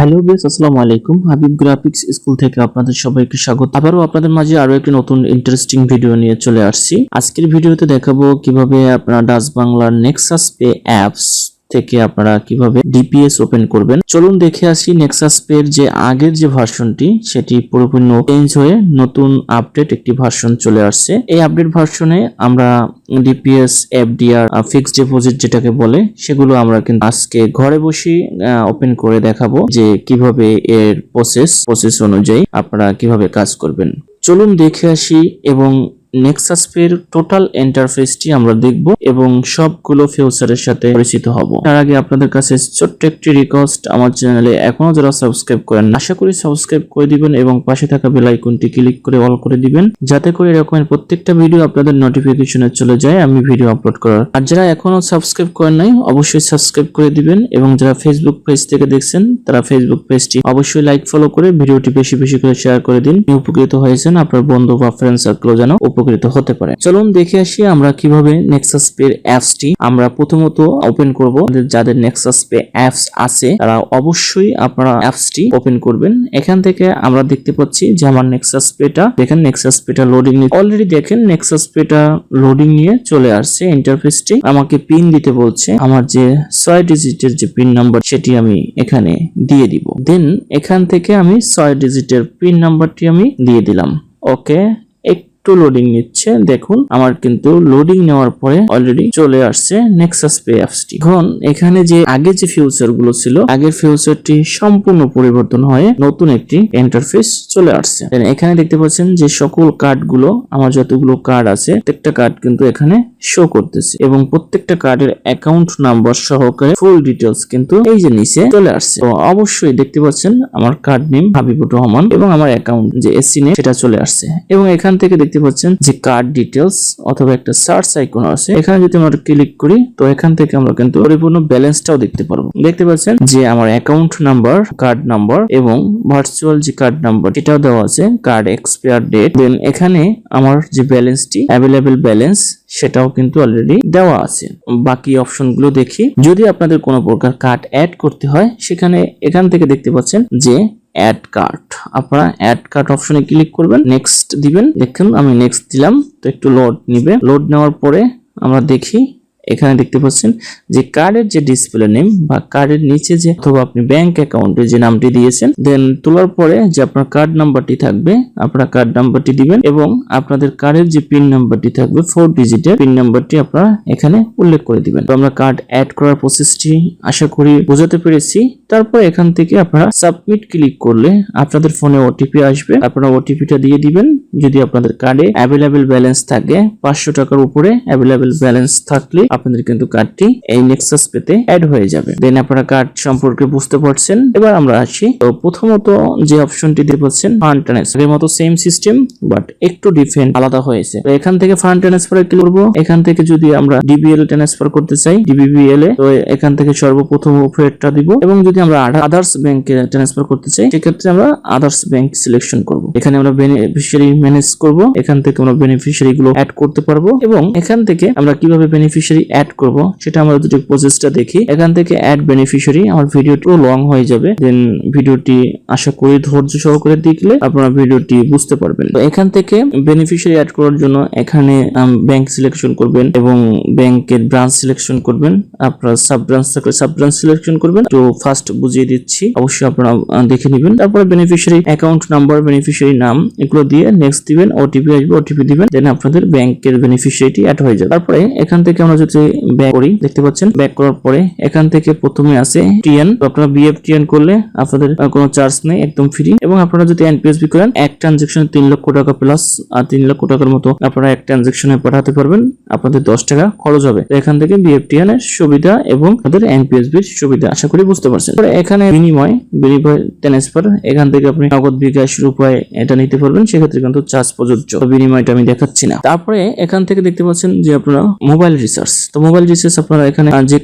Hello base আসসালামু আলাইকুম। Habib graphics school থেকে আপনাদের সবাইকে স্বাগত। আবারও আপনাদের মাঝে আরও একটি নতুন ইন্টারেস্টিং ভিডিও নিয়ে চলে আসছি। আজকের ভিডিওতে দেখাবো কীভাবে আপনারা ডাচ বাংলার নেক্সাস পে অ্যাপস থেকে আপনারা কীভাবে ডিপিএস ওপেন করবেন। চলুন দেখে আসি নেক্সাস পের যে আগের যে ভার্সনটি, সেটি পুরোপুরি চেঞ্জ হয়ে নতুন আপডেট একটি ভার্সন চলে আসছে। এই আপডেট ভার্সনে আমরা ডিপিএস এফডিআর ফিক্সড ডিপোজিট যেটাকে বলে, সেগুলো আমরা কিন্তু আজকে ঘরে বসে ওপেন করে দেখাবো যে কীভাবে এর প্রসেস প্রসেস অনুযায়ী আপনারা কীভাবে কাজ করবেন। চলুন দেখে আসি এবং নেক্সাস পের টোটাল ইন্টারফেসটি আমরা দেখব এবং সবগুলো ফিউচারের সাথে পরিচিত হব। তার আগে আপনাদের কাছে ছোট্ট একটি রিকোয়েস্ট আমার চ্যানেলে এখনও যারা সাবস্ক্রাইব করেন আশা করি সাবস্ক্রাইব করে দিবেন এবং পাশে থাকা বেল আইকনটি ক্লিক করে অল করে দিবেন, যাতে করে এরকমের প্রত্যেকটা ভিডিও আপনাদের নোটিফিকেশনে চলে যায়, আমি ভিডিও আপলোড করার। আর যারা এখনও সাবস্ক্রাইব করেন নাই, অবশ্যই সাবস্ক্রাইব করে দিবেন এবং যারা ফেসবুক পেজ থেকে দেখছেন, তারা ফেসবুক পেজটি অবশ্যই লাইক ফলো করে ভিডিওটি বেশি বেশি করে শেয়ার করে দিন। উপকৃত হয়েছেন আপনার বন্ধু বা ফ্রেন্ড সার্কেলও যেন উপকৃত হতে পারে। চলুন দেখে আসি আমরা কীভাবে নেক্সাস পে অ্যাপসটি আমরা প্রথমত ওপেন করব। যাদের নেক্সাস পে অ্যাপস আছে, তারা অবশ্যই আপনারা অ্যাপসটি ওপেন করবেন। এখান থেকে আমরা দেখতে পাচ্ছি যে আমার নেক্সাস পেটা দেখেন নেক্সাস পেটা লোডিং অলরেডি দেখেন নেক্সাস পেটা লোডিং নিয়ে চলে আসছে ইন্টারফেসটি আমাকে পিন দিতে বলছে। আমার যে ছয় ডিজিটের যে পিন নাম্বার সেটি আমি এখানে দিয়ে দিব। দেন এখান থেকে আমি ছয় ডিজিটের পিন নাম্বারটি আমি দিয়ে দিলাম। ওকে একটু লোডিং নিচ্ছে। দেখুন, আমার কিন্তু লোডিং নেওয়ার পরে অলরেডি চলে আসছে নেক্সাস পে অ্যাপসটি এখন এখানে যে আগে যে ফিউচারগুলো ছিল, আগের ফিউচারটি সম্পূর্ণ পরিবর্তন হয়ে নতুন একটি ইন্টারফেস চলে আসছে। এখানে দেখতে পাচ্ছেন যে সকল কার্ডগুলো, আমার যতগুলো কার্ড আছে, প্রত্যেকটা কার্ড কিন্তু এখানে শো করতেছে। এবং প্রত্যেকটা কার্ডের অ্যাকাউন্ট নাম্বার সহকারে ফুল ডিটেলস কিন্তু এই যে নিচে চলে আসছে। তো অবশ্যই দেখতে পাচ্ছেন আমার কার্ড নেম হাবিবুর রহমান এবং আমার অ্যাকাউন্ট যে এসসি নেম সেটা চলে আসছে। এবং এখান থেকে দেখতে পাচ্ছেন যে কার্ড ডিটেলস অথবা একটা সার্চ আইকন আছে। এখানে যদি আমরা ক্লিক করি, তো এখান থেকে আমরা কিন্তু পরিপূর্ণ ব্যালেন্সটাও দেখতে পারব। দেখতে পাচ্ছেন যে আমার অ্যাকাউন্ট নাম্বার কার্ড নাম্বার এবং ভার্চুয়াল যে কার্ড নাম্বার এটাও দেওয়া আছে কার্ড এক্সপায়ার ডেট দেন এখানে আমার যে ব্যালেন্সটি অ্যাভেলেবেল ব্যালেন্স সেটাও কিন্তু অলরেডি দেওয়া আছে। বাকি অপশনগুলো দেখি। যদি আপনাদের কোনো প্রকার কার্ড অ্যাড করতে হয়, সেখানে এখান থেকে দেখতে পাচ্ছেন যে অ্যাড কার্ট আপনারা অ্যাড কার্ট অপশনে ক্লিক করবেন নেক্সট দিবেন। দেখুন, আমি নেক্সট দিলাম, তো একটু লোড নিবে। লোড নেওয়ার পরে আমরা দেখি এখানে দেখতে পাচ্ছেন যে কার্ডের যে ডিসপ্লে নেম বা কার্ডের নিচে যে অথবা আপনি ব্যাংক অ্যাকাউন্টে যে নামটি দিয়েছেন দেন তোলার পরে যে আপনার কার্ড নাম্বারটি থাকবে, আপনার কার্ড নাম্বারটি দিবেন এবং আপনাদের কার্ডের যে পিন নাম্বারটি থাকবে ফোর ডিজিটের পিন নাম্বারটি আপনারা এখানে উল্লেখ করে দিবেন। তো আমরা কার্ড অ্যাড করার প্রসেসটি আশা করি বোঝাতে পেরেছি। তারপর এখান থেকে আপনারা সাবমিট ক্লিক করলে আপনাদের ফোনে ওটিপি আসবে। আপনারা ওটিপিটা দিয়ে দিবেন। যদি আপনাদের কার্ডে অ্যাভেলেবেল ব্যালেন্স থাকে, পাঁচশো টাকার উপরে অ্যাভেলেবেল ব্যালেন্স থাকলে আপনাদের কিন্তু কার্ডটি এই নেক্সাস পেতে অ্যাড হয়ে যাবে। দেন আপনারা কার্ড সম্পর্কে বুঝতে পারছেন। এবার আমরা আসি। তো প্রথমত যে অপশনটি দিয়ে পাচ্ছেন ফান্ড ট্রান্সফার এর মতো সেম সিস্টেম বাট একটু ডিফারেন্ট আলাদা হয়েছে। তো এখান থেকে ফান্ড ট্রান্সফারে ক্লিক করব। এখান থেকে যদি আমরা ডিবিএল ট্রান্সফার করতে চাই ডিবিবিএল এ, তো এখান থেকে সর্বপ্রথম উপরেরটা দিব। এবং যদি আমরা আদার্স ব্যাংকে ট্রান্সফার করতে চাই, সেক্ষেত্রে আমরা আদার্স ব্যাংক সিলেকশন করব। এখানে আমরা বেনিফিশিয়ারি ম্যানেজ করব। এখান থেকে আমরা বেনিফিশিয়ারি গুলো অ্যাড করতে পারব। এবং এখান থেকে আমরা কীভাবে বেনিফিশিয়ারি অ্যাড করব, সেটা আমরা যদি প্রসেসটা দেখি, এখান থেকে অ্যাড বেনিফিশিয়ারি আমার ভিডিওটি লং হয়ে যাবে দেন ভিডিওটি আশা করি ধৈর্য সহকারে দেখলে আপনারা ভিডিওটি বুঝতে পারবেন। তো এখান থেকে বেনিফিশিয়ারি অ্যাড করার জন্য এখানে ব্যাংক সিলেকশন করবেন এবং ব্যাংকের ব্রাঞ্চ সিলেকশন করবেন। আপনার সাব ব্রাঞ্চ থাকলে সাব ব্রাঞ্চ সিলেকশন করবেন। তো ফার্স্ট বুঝিয়ে দিচ্ছি, অবশ্যই আপনারা দেখে নেবেন। তারপরে বেনিফিশিয়ারি অ্যাকাউন্ট নাম্বার বেনিফিশিয়ারি নাম, এগুলো দিয়ে নেক্সট দিবেন ওটিপি আসবে ওটিপি দিবেন দেন আপনাদের ব্যাংকের বেনিফিশিয়ারিটি অ্যাড হয়ে যাবে। তারপরে এখান থেকে আমরা যদি ব্যাক করি, দেখতে পাচ্ছেন? ব্যাক করার পরে এখান থেকে প্রথমে আছে টিএন আপনারা বিএফ টিএন করলে আপনাদের কোনো চার্জ নেই, একদম ফ্রি এবং আপনারা যদি এনপিএসবি করেন, এক ট্রানজেকশনে তিন লক্ষ টাকা প্লাস আর তিন লক্ষ টাকার মতো আপনারা এক ট্রানজেকশনে পাঠাতে পারবেন, আপনাদের দশ টাকা খরচ হবে। এখান থেকে বিএফটিএন এর সুবিধা এবং আপনাদের এনপিএসবির সুবিধা, আশা করি বুঝতে পারছেন। এখানে বিনিময় বিনিময় ট্রান্সফার এখান থেকে আপনি নগদ বিকাশ রূপায় এটা নিতে পারবেন, সেক্ষেত্রে কিন্তু চার্জ প্রযোজ্য। বিনিময়টা আমি দেখাচ্ছি না। তারপরে এখান থেকে দেখতে পাচ্ছেন যে আপনারা মোবাইল রিচার্জ তো মোবাইল রিচার্জ আপনারা এখানে যে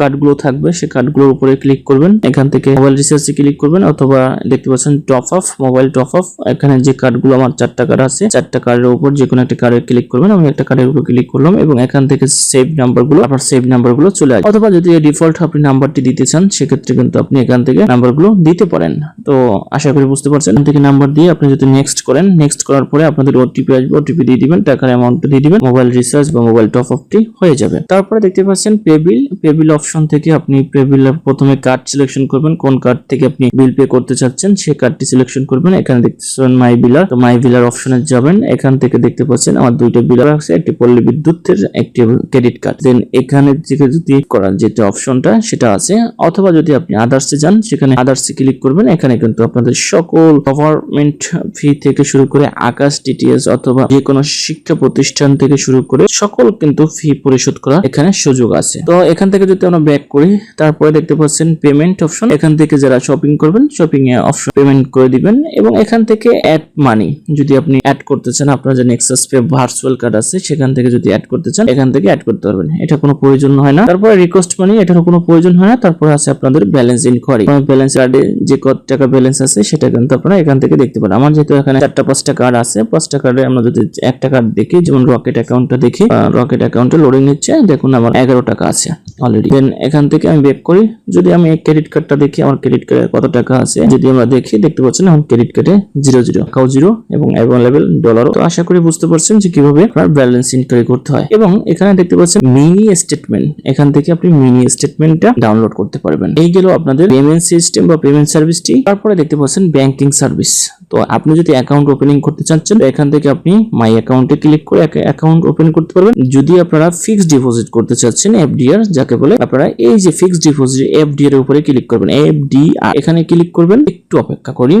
কার্ডগুলো থাকবে সেই কার্ডগুলোর উপরে ক্লিক করবেন। এখান থেকে মোবাইল রিচার্জে ক্লিক করবেন, অথবা দেখতে পাচ্ছেন top up mobile top up এখানে যে কার্ডগুলো আমার চারটা কার্ড আছে, চারটা কার্ডের উপর যে কোনো একটা কার্ডে ক্লিক করবেন। আমি একটা কার্ডের উপর ক্লিক করলাম এবং এখান থেকে সেভ নাম্বারগুলো আপনার সেভ নাম্বারগুলো চলে আসবে। অথবা যদি ডিফল্ট আপনি নাম্বারটি দিতে চান, সেক্ষেত্রে কিন্তু আপনি এখান থেকে নাম্বারগুলো দিতে পারেন। তো আশা করি বুঝতে পারছেন। এখান থেকে নাম্বার দিয়ে আপনি যদি নেক্সট করেন নেক্সট করার পরে আপনাদের ওটিপি আসবে ওটিপি দিয়ে দিবেন, টাকার অ্যামাউন্টটা দিয়ে দিবেন মোবাইল রিচার্জ বা মোবাইল টপ আপটি হয়ে যাবে। তারপরে দেখতে পাচ্ছেন pay bill pay bill option থেকে আপনি পে বিল প্রথমে কার্ড সিলেকশন করবেন। কোন কার্ড থেকে আপনি বিল পে করতে চাচ্ছেন সেই কার্ডটি সিলেকশন করবেন। এখানে দেখতে পাচ্ছেন মাই বিলার তো মাই বিলার অপশনে যাবেন। এখান থেকে দেখতে পাচ্ছেন আমার দুইটা বিলার আছে। একটি পল্লী বিদ্যুতের, একটি ক্রেডিট কার্ড দেন এখানে থেকে যদি করার যেটা অপশনটা সেটা আছে। অথবা যদি আপনি আদার্সে যান, সেখানে আদার্সে ক্লিক করবেন। এখানে কিন্তু আপনাদের সকল গভর্নমেন্ট ফি থেকে শুরু করে আকাশ টিটিএস অথবা যে কোনো শিক্ষা প্রতিষ্ঠান থেকে শুরু করে সকল কিন্তু ফি পরিশোধ করার এখানে সুযোগ আছে। তো এখান থেকে যদি আমরা ব্যাক করি, তারপরে দেখতে পাচ্ছেন পেমেন্ট অপশন এখান থেকে যারা শপিং করবেন শপিং এ অপশন পেমেন্ট করে দিবেন এবং এখান থেকে অ্যাড মানি যদি আপনি অ্যাড করতে চান, আপনার যে নেক্সাস পে ভার্চুয়াল কার্ড আছে, সেখান থেকে যদি অ্যাড করতে চান, এখান থেকে অ্যাড করতে পারবেন। এটা কোনো প্রয়োজন হয় না। তারপরে রিকোয়েস্ট মানি এটারও কোনো প্রয়োজন হয় না। তারপরে আছে আপনাদের ব্যালেন্স ইনকোয়ারি ব্যালেন্স কার্ডে যে কত টাকা ব্যালেন্স আছে, সেটা কিন্তু আপনারা এখান থেকে দেখতে পারেন। আমার যেহেতু এখানে চারটা পাঁচটা কার্ড আছে, পাঁচটা কার্ডে আমরা যদি একটা কার্ড দেখি, যেমন রকেট অ্যাকাউন্টটা দেখি রকেট অ্যাকাউন্টে লোডিং নিচ্ছে। দেখুন আমার এগারো টাকা আছে অলরেডি দেন এখান থেকে আমি বেক করি। যদি আমি ক্রেডিট কার্ডটা দেখি, আমার ক্রেডিট কার্ডে কত টাকা আছে? যদি আমরা দেখি, দেখতে পাচ্ছেন আমার ক্রেডিট কার্ডে জিরো জিরো কাউ জিরো এবং অ্যাভেলেবেল ডলার তো আশা করি বুঝতে পারছেন যে কীভাবে আপনার ব্যালেন্স ইনকোয়ারি করতে হয়। এবং এখানে দেখতে পাচ্ছেন মিনি স্টেটমেন্ট এখান থেকে আপনি মিনি স্টেটমেন্টটা ডাউনলোড করতে পারবেন। এই গেল আপনাদের পেমেন্ট সিস্টেম বা পেমেন্ট সার্ভিসটি তারপরে দেখতে পাচ্ছেন ব্যাংকিং সার্ভিস তো আপনি যদি অ্যাকাউন্ট ওপেনিং করতে চাচ্ছেন এখান থেকে আপনি মাই অ্যাকাউন্টে ক্লিক করে অ্যাকাউন্ট ওপেন করতে পারবেন। যদি আপনারা ফিক্সড ডিপোজিট করতে চাচ্ছেন এফডিআর যাকে বলে, আপনারা এই যে ফিক্সড ডিপোজিট এফডিআর এর উপরে ক্লিক করবেন। এফডিআর এখানে ক্লিক করবেন। একটু অপেক্ষা করি।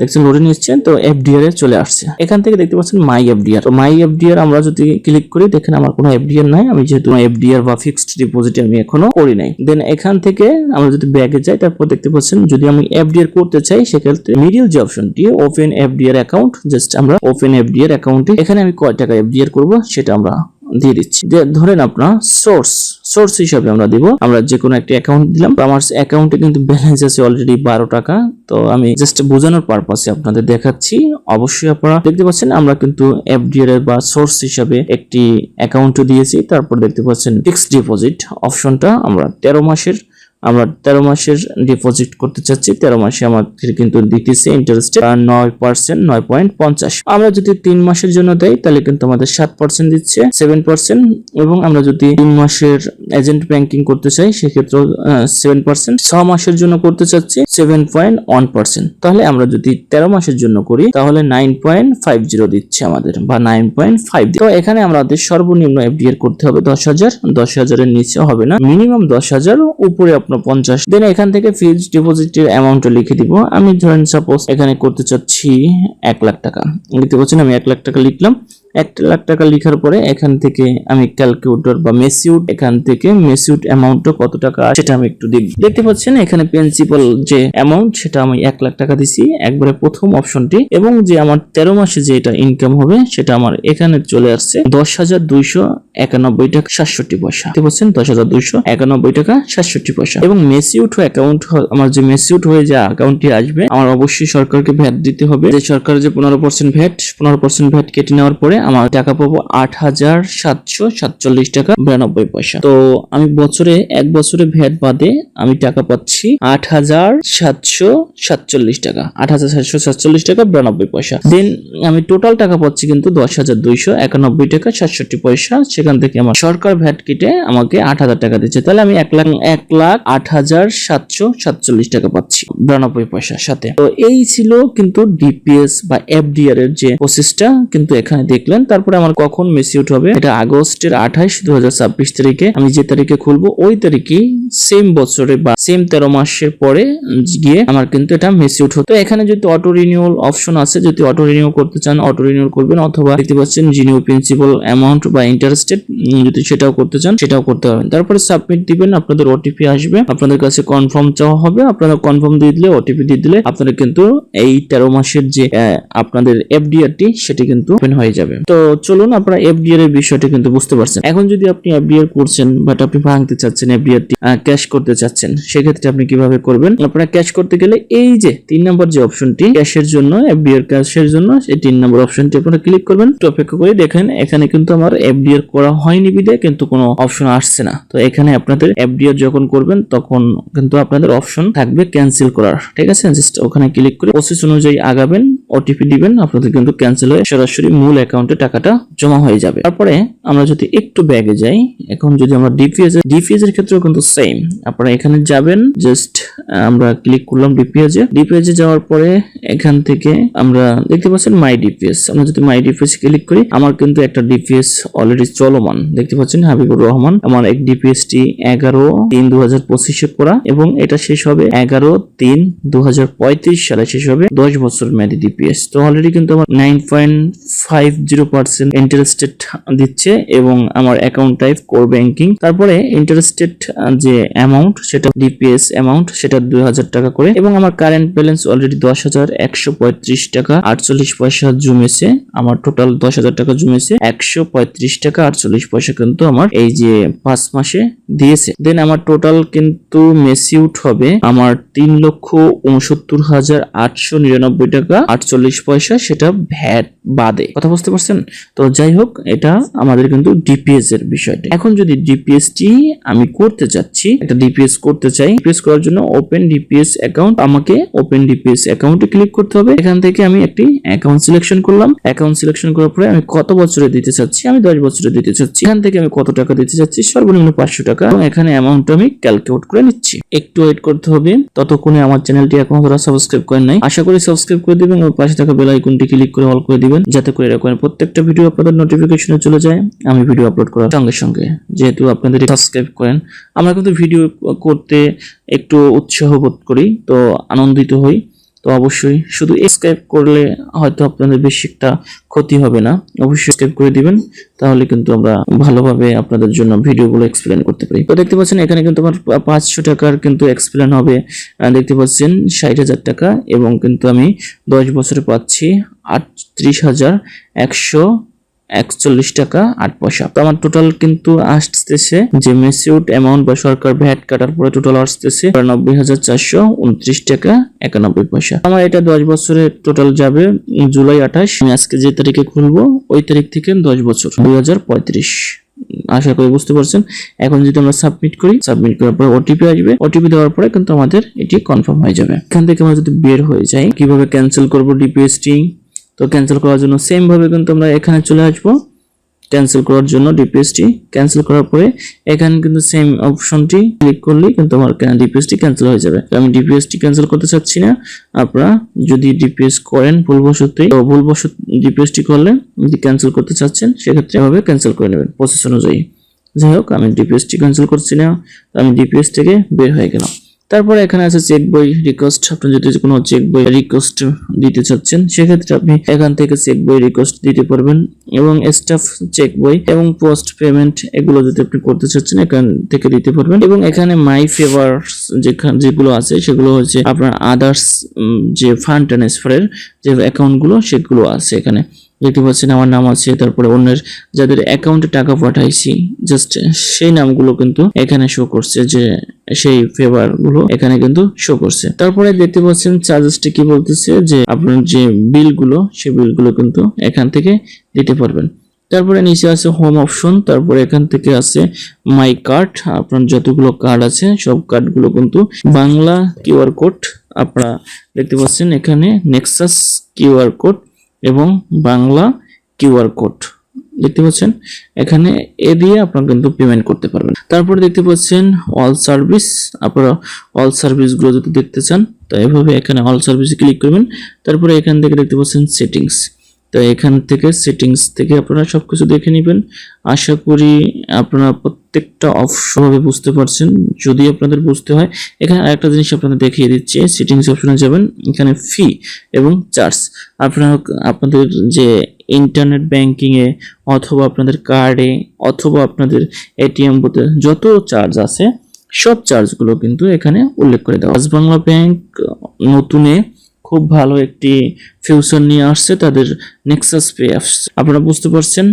দেখছেন লোডে নিচ্ছে তো এফডিআর এ চলে আসছে। এখান থেকে দেখতে পাচ্ছেন মাই এফডিআর তো মাই এফডিআর আমরা যদি ক্লিক করি, দেখেন আমার কোনো এফডিআর নাই। আমি যেহেতু এফডিআর বা ফিক্সড ডিপোজিট আমি এখনও করি নাই। দেন এখান থেকে আমরা যদি ব্যাগে যাই, তারপর দেখতে পাচ্ছেন, যদি আমি এফডিআর করতে চাই, সেক্ষেত্রে মিডিল যে অপশনটি ওপেন এফডিআর অ্যাকাউন্ট জাস্ট আমরা ওপেন এফডিআর অ্যাকাউন্টে এখানে আমি কয় টাকা এফডিআর করব, সেটা আমরা দিয়ে দিচ্ছি। ধরেন আপনার সোর্স সোর্স হিসাবে আমরা দিব। আমরা যে কোনো একটা অ্যাকাউন্ট দিলাম। আমার অ্যাকাউন্টে কিন্তু ব্যালেন্স আছে অলরেডি বারো টাকা। তো আমি জাস্ট বোঝানোর পারপাসে আপনাদের দেখাচ্ছি। অবশ্যই আপনারা দেখতে পাচ্ছেন, আমরা কিন্তু এফডিআর বা সোর্স হিসাবে একটি অ্যাকাউন্টও দিয়েছি। তারপর দেখতে পাচ্ছেন ফিক্সড ডিপোজিট অপশনটা আমরা তেরো মাসের আমরা তেরো মাসের ডিপোজিট করতে চাচ্ছি, তেরো মাসে আমাদের কিন্তু দিতেছে ইন্টারেস্ট নয় পার্সেন্ট নয় পয়েন্ট পঞ্চাশ। আমরা যদি তিন মাসের জন্য দেই, তাহলে কিন্তু আমাদের সাত পার্সেন্ট দিচ্ছে সেভেন পার্সেন্ট এবং আমরা যদি তিন মাসের এজেন্ট ব্যাংকিং করতে চাই সেক্ষেত্রে সেভেন পার্সেন্ট ছ মাসের জন্য করতে চাচ্ছি সেভেন পয়েন্ট ওয়ান পার্সেন্ট তাহলে আমরা যদি তেরো মাসের জন্য করি, তাহলে নাইন পয়েন্ট ফাইভ জিরো দিচ্ছে আমাদের, বা নাইন পয়েন্ট ফাইভ তো এখানে আমাদের সর্বনিম্ন এফডিআর করতে হবে দশ হাজার। দশ হাজারের নিচে হবে না। মিনিমাম দশ হাজার, উপরে পঞ্চাশ। দেন এখান থেকে ফিক্সড ডিপোজিটের অ্যামাউন্টটা লিখে দিব। আমি ধরেন সাপোজ এখানে করতে চাচ্ছি এক লাখ টাকা। লিখতে পারছেন? আমি এক লাখ টাকা লিখলাম। এক লাখ টাকা লেখার পরে এখান থেকে আমি ক্যালকুলেটর বা মেসিউট এখান থেকে মেসিউট অ্যামাউন্টটা কত টাকা সেটা আমি একটু দেখব। দেখতে পাচ্ছেন এখানে প্রিন্সিপাল যে অ্যামাউন্ট সেটা আমি এক লাখ টাকা দিছি। একবারে প্রথম অপশনটি এবং যে আমার তেরো মাসে যে এটা ইনকাম হবে, সেটা আমার এখানে চলে আসছে দশ হাজার দুইশো একানব্বই টাকা সাতষট্টি পয়সা। দেখতে পাচ্ছেন? দশ হাজার দুইশো একানব্বই টাকা সাতষট্টি পয়সা। এবং মেসিউট অ্যাকাউন্ট আমার যে মেসিউট হয়ে যে অ্যাকাউন্টটি আসবে, আমার অবশ্যই সরকারকে ভ্যাট দিতে হবে। যে সরকার যে পনেরো পার্সেন্ট ভ্যাট পনেরো পার্সেন্ট ভ্যাট কেটে নেওয়ার পরে আমার টাকা পাবো আট হাজার সাতশো সাতচল্লিশ টাকা বিরানব্বই পয়সা। তো আমি বছরে, এক বছরে ভ্যাট বাদে আমি টাকা পাচ্ছি আট হাজার সাতশো সাতচল্লিশ টাকা, আট হাজার সাতশো সাতচল্লিশ টাকা বিরানব্বই পয়সা। দেন আমি টোটাল টাকা পাচ্ছি কিন্তু দশ হাজার দুইশো একানব্বই টাকা সাতষট্টি পয়সা। সেখান থেকে আমার সরকার ভ্যাট কেটে আমাকে আট হাজার টাকা দিচ্ছে। তাহলে আমি এক লাখ এক লাখ আট হাজার সাতশো সাতচল্লিশ টাকা পাচ্ছি বিরানব্বই পয়সার সাথে। তো এই ছিল কিন্তু ডিপিএস বা এফডিআর এর যে প্রসেসটা কিন্তু এখানে দেখলেন, তারপরে আমার কখন মেসিউট হবে, এটা আগস্টের আঠাইশ দু হাজার ছাব্বিশ তারিখে। আমি যে তারিখে খুলবো, ওই তারিখে সেম বছরে বা সেম তেরো মাসের পরে গিয়ে আমার কিন্তু এটা মেসিউট হতো। এখানে যদি অটো রিনিউয়াল অপশন আছে, যদি অটো রিনিউ করতে চান অটো রিনিউয়াল করবেন, অথবা দেখতে পাচ্ছেন জিনিউ প্রিন্সিপাল অ্যামাউন্ট বা ইন্টারেস্টেড যদি সেটাও করতে চান, সেটাও করতে পারবেন। তারপরে সাবমিট দিবেন, আপনাদের ওটিপি আসবে, আপনাদের কাছে কনফার্ম চাওয়া হবে, আপনারা কনফার্ম দিয়ে দিলে ওটিপি দিয়ে দিলে আপনারা কিন্তু এই তেরো মাসের যে আপনাদের এফডিআরটি সেটি কিন্তু ওপেন হয়ে যাবে। তো চলুন আপনারা এফডিআর এর বিষয়টা কিন্তু বুঝতে পারছেন। এখন যদি আপনি এফডিআর করছেন বাট আপনি ভাঙতে চাচ্ছেন এফডিআর টি ক্যাশ করতে চাচ্ছেন, সেক্ষেত্রে আপনি কীভাবে করবেন? আপনারা ক্যাশ করতে গেলে এই যে তিন নম্বর যে অপশনটি ক্যাশের জন্য এফডিআর ক্যাশের জন্য এই তিন নম্বর অপশনটি আপনারা ক্লিক করবেন। একটু অপেক্ষা করে দেখেন, এখানে কিন্তু আমার এফডিআর করা হয়নি বিদে, কিন্তু কোনো অপশন আসছে না। তো এখানে আপনাদের এফডিআর যখন করবেন, তখন কিন্তু আপনাদের অপশন থাকবে ক্যান্সেল করার। ঠিক আছে? জাস্ট ওখানে ক্লিক করে প্রসেস অনুযায়ী আগাবেন ওটিপি দিবেন, আপনাদের কিন্তু ক্যান্সেল হয়ে সরাসরি মূল অ্যাকাউন্টে টাকাটা জমা হয়ে যাবে। তারপরে আমরা যদি একটু ব্যাগে যাই, এখন যদি আমরা ডিপিএস ডিপিএস এর ক্ষেত্রেও কিন্তু সেম আপনারা এখানে যাবেন জাস্ট আমরা ক্লিক করলাম ডিপিএস এ। ডিপিএস এ যাওয়ার পরে এখান থেকে আমরা দেখতে পাচ্ছেন মাই ডিপিএস আমরা যদি মাই ডিপিএস ক্লিক করি, আমার কিন্তু একটা ডিপিএস অলরেডি চলমান। দেখতে পাচ্ছেন হাবিবুর রহমান, আমার এক ডিপিএস টি এগারো তিন দু হাজার পঁচিশে করা এবং এটা শেষ হবে এগারো তিন দু হাজার পঁয়ত্রিশ সালে। শেষ হবে দশ বছর মেয়াদি ডিপিএস তো অলরেডি কিন্তু আমার nine point five zero percent interested দিচ্ছে এবং আমার অ্যাকাউন্ট টাইপ কোর ব্যাংকিং তারপরে ইন্টারেস্টেড যে অ্যামাউন্ট সেটা ডিপিএস অ্যামাউন্ট সেটা দুই হাজার টাকা করে। এবং আমার কারেন্ট ব্যালেন্স অলরেডি দশ হাজার টাকা, আটচল্লিশ পয়সা জমেছে। আমার টোটাল দশ টাকা জমেছে, একশো পঁয়ত্রিশ টাকা, আটচল্লিশ পয়সা কিন্তু আমার এই যে পাঁচ মাসে দিয়েছে। দেন আমার টোটাল কিন্তু মেসিউট হবে আমার তিন লক্ষ উনসত্তর হাজার আটশো নিরানব্বই টাকা, আটচল্লিশ পয়সা, সেটা ভ্যাট বাদে। কথা বুঝতে পারছেন? তো যাই হোক, এটা আমাদের কিন্তু ডিপিএস এর বিষয়টা। এখন যদি ডিপিএস টি আমি করতে চাচ্ছি, একটা ডিপিএস করতে চাই ডিপিএস করার জন্য ওপেন ডিপিএস অ্যাকাউন্ট আমাকে ওপেন ডিপিএস অ্যাকাউন্টে ক্লিক করতে হবে। এখান থেকে আমি একটি অ্যাকাউন্ট সিলেকশন করলাম। অ্যাকাউন্ট সিলেকশন করার পরে আমি কত বছরে দিতে চাচ্ছি? আমি দশ বছরে দিতে চাচ্ছি। এখান থেকে আমি কত টাকা দিতে চাচ্ছি? সর্বনিম্ন পাঁচশো টাকা। এবং এখানে অ্যামাউন্ট আমি ক্যালকুলেট করে নিচ্ছি। একটু ওয়েট করতে হবে। ততক্ষণে আমার চ্যানেলটি এখনও যারা সাবস্ক্রাইব করেন নাই, আশা করি সাবস্ক্রাইব করে দিবেন। এবং পাশে থাকা বেল আইকনটি ক্লিক করে অল করে দিবেন। যাতে করে এরকম প্রত্যেকটা ভিডিও আপনাদের নোটিফিকেশনে চলে যায়, আমি ভিডিও আপলোড করার সঙ্গে সঙ্গে। যেহেতু আপনাদের সাবস্ক্রাইব করেন, আমরা কিন্তু ভিডিও করতে একটু উৎসাহ বোধ করি, তো আনন্দিত হই। তো অবশ্যই শুধু স্ক্রাইব করলে হয়তো আপনাদের বেশি একটা ক্ষতি হবে না। অবশ্যই স্ক্রাইব করে দিবেন, তাহলে কিন্তু আমরা ভালোভাবে আপনাদের জন্য ভিডিওগুলো এক্সপ্লেন করতে পারি। তো দেখতে পাচ্ছেন, এখানে কিন্তু আমার পাঁচশো টাকার কিন্তু এক্সপ্লেন হবে। দেখতে পাচ্ছেন, ষাট হাজার টাকা এবং কিন্তু আমি দশ বছরে পাচ্ছি। আটত্রিশ হাজার একশো একচল্লিশ টাকা আট পয়সা। তো আমার টোটাল কিন্তু আসতেছে যে মেসিউট অ্যামাউন্ট বা সরকার ভ্যাট কাটার পরে টোটাল আসতেছে নব্বই হাজার চারশো উনত্রিশ টাকা একানব্বই পয়সা। আমার এটা দশ বছরে টোটাল যাবে জুলাই আঠাশ। আমি আজকে যে তারিখে খুলবো, ওই তারিখ থেকে দশ বছর, দুই হাজার পঁয়ত্রিশ। আশা করি বুঝতে পারছেন। এখন যদি আমরা সাবমিট করি সাবমিট করার পরে ওটিপি আসবে। ওটিপি দেওয়ার পরে কিন্তু আমাদের এটি কনফার্ম হয়ে যাবে। এখান থেকে আমরা যদি বের হয়ে যাই, কীভাবে ক্যান্সেল করব ডিপিএসটি তো ক্যান্সেল করার জন্য সেম ভাবে কিন্তু আমরা এখানে চলে আসব। ক্যান্সেল করার জন্য ডিপিএসটি ক্যান্সেল করার পরে এখানে কিন্তু সেম অপশনটি ক্লিক করলেই কিন্তু আমার ডিপিএসটি ক্যান্সেল হয়ে যাবে। আমি ডিপিএসটি ক্যান্সেল করতে চাচ্ছি না। আপনারা যদি ডিপিএস করেন ভুলবশতই, তো ভুলবশত ডিপিএসটি করলে যদি ক্যান্সেল করতে চাচ্ছেন, সেক্ষেত্রে এভাবে ক্যান্সেল করে নেবেন প্রসেস অনুযায়ী। যাই হোক, আমি ডিপিএসটি ক্যান্সেল করছি না। আমি ডিপিএস থেকে বের হয়ে গেলাম। তারপরে এখানে আছে চেক বই রিকোয়েস্ট আপনি যদি কোনো চেক বই রিকোয়েস্ট দিতে চাচ্ছেন, সেক্ষেত্রে আপনি এখান থেকে চেক বই রিকোয়েস্ট দিতে পারবেন এবং স্টাফ চেক বই এবং পোস্ট পেমেন্ট এগুলো যদি আপনি করতে চাচ্ছেন, এখান থেকে দিতে পারবেন। এবং এখানে মাই ফেভার যেগুলো আছে, সেগুলো হচ্ছে আপনার আদার্স যে ফান্ড ট্রান্সফারের যে অ্যাকাউন্টগুলো সেগুলো আছে এখানে। দেখতে পাচ্ছেন আমার নাম আছে, তারপরে অন্যের যাদের অ্যাকাউন্টে টাকা পাঠাইছি জাস্ট সেই নামগুলো কিন্তু এখানে শো করছে যে সেই ফেভারগুলো এখানে কিন্তু শো করছে। তারপরে দেখতে পাচ্ছেন চার্জেসটা কি বলতেছে যে আপনার যে বিলগুলো সেই বিলগুলো কিন্তু এখান থেকে দিতে পারবেন। তারপরে নিচে আছে হোম অপশন তারপরে এখান থেকে আছে মাই কার্ড আপনার যতগুলো কার্ড আছে, সব কার্ডগুলো কিন্তু বাংলা কিউআর কোড আপনারা দেখতে পাচ্ছেন এখানে নেক্সাস কিউআর কোড এবং বাংলা কিউআর কোড। দেখতে পাচ্ছেন? এখানে এ দিয়ে আপনারা কিন্তু পেমেন্ট করতে পারবেন। তারপরে দেখতে পাচ্ছেন অল সার্ভিস আপনারা অল সার্ভিসগুলো যদি দেখতে চান, তো এভাবে এখানে অল সার্ভিসে ক্লিক করবেন। তারপরে এখান থেকে দেখতে পাচ্ছেন সেটিংস তো এখান থেকে সেটিংস থেকে আপনারা সবকিছু দেখে নেবেন। আশা করি আপনারা প্রত্যেকটা অপশনভাবে বুঝতে পারছেন। যদি আপনাদের বুঝতে হয়, এখানে আরেকটা জিনিস আপনাদের দেখিয়ে দিচ্ছি। সেটিংস অপশনে যাবেন, এখানে ফি এবং চার্জ আপনারা আপনাদের যে ইন্টারনেট ব্যাংকিংয়ে অথবা আপনাদের কার্ডে অথবা আপনাদের এটিএম বুথে যত চার্জ আছে, সব চার্জগুলো কিন্তু এখানে উল্লেখ করে দেওয়া। বাংলা ব্যাংক নতুনে খুব ভালো একটি ফিউচার নিয়ে আসছে, তাদের নেক্সাস পে অ্যাপস আপনারা বুঝতে পারছেন?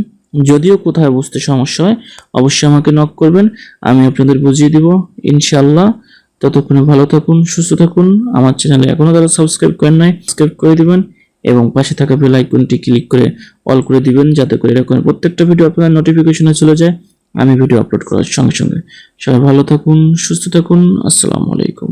যদিও কোথায় বুঝতে সমস্যা হয়, অবশ্যই আমাকে নক করবেন, আমি আপনাদের বুঝিয়ে দিব ইনশাল্লাহ ততক্ষণে ভালো থাকুন, সুস্থ থাকুন, আমার চ্যানেলে এখনও যারা সাবস্ক্রাইব করেন নাই সাবস্ক্রাইব করে দিবেন এবং পাশে থাকা বেল আইকনটি ক্লিক করে অল করে দিবেন, যাতে করে এরকম প্রত্যেকটা ভিডিও আপনার নোটিফিকেশনে চলে যায়, আমি ভিডিও আপলোড করার সঙ্গে সঙ্গে। সবাই ভালো থাকুন, সুস্থ থাকুন, আসসালামু আলাইকুম।